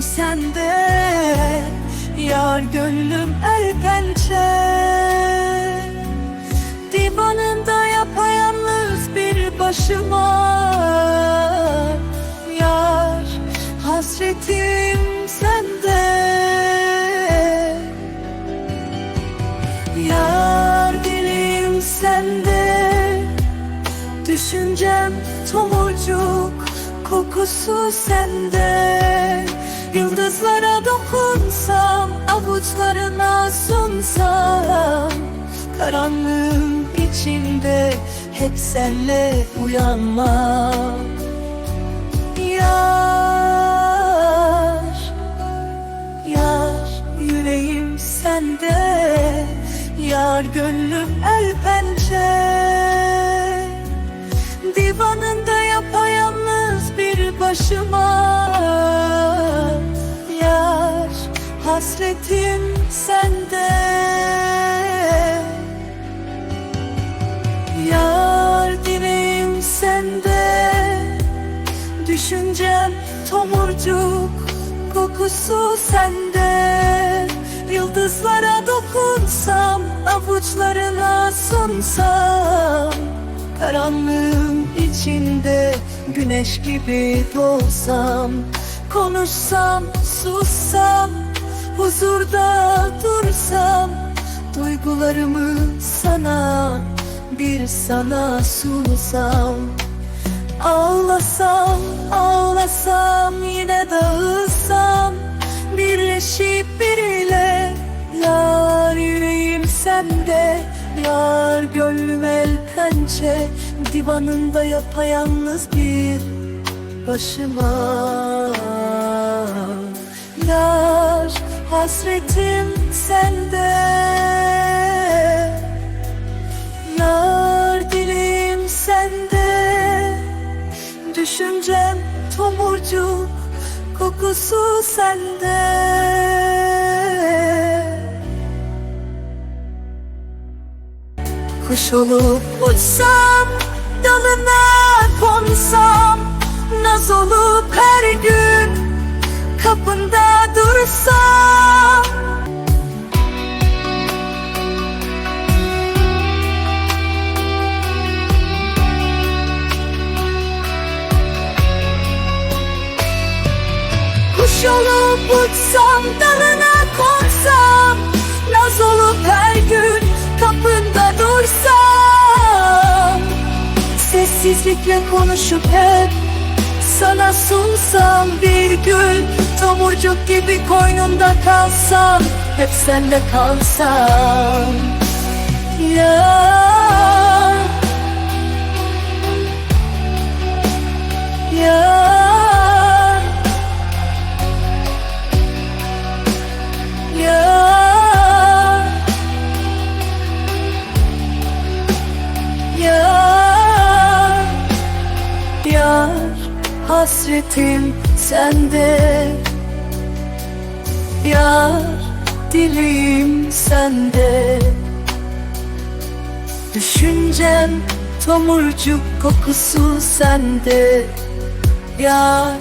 dileğim sende Yar gönlüm el pençe. Divanında yapayalnız bir başıma Yar hasretim sende. Yar dilim sende Düşüncem tomurcuk Kokusu sende Yıldızlara dokunsam Avuçlarına sunsam Karanlığın içinde Hep senle uyanmam. Yar Yar yüreğim sende Yar gönlüm el pençe hasretim sende. Yar dileğim sende. Düşüncem tomurcuk Kokusu sende. Yıldızlara dokunsam Avuçlarına sunsam Karanlığın içinde Güneş gibi doğsam Konuşsam, sussam Huzurda dursam Duygularımı sana Bir sana sunsam. Ağlasam, ağlasam yine dağılsam Birleşip biriyle Yar yüreğim sende. Yar gönlüm el pençe Divanında yapayalnız bir başıma hasretim sende. Yar dilim sende. Düşüncem tomurcuk Kokusu sende. Kuş olup uçsam Dalına konsam Naz olup her gün Kuş olup uçsam dalına konsam Naz olup her gün kapında dursam. Sessizlikle konuşup hep sana sunsam bir gün Tomurcuk gibi koynunda kalsam Hep sende kalsam. Ya hasretim sende. Yar dilim sende. Düşüncem tomurcuk kokusu sende. Yar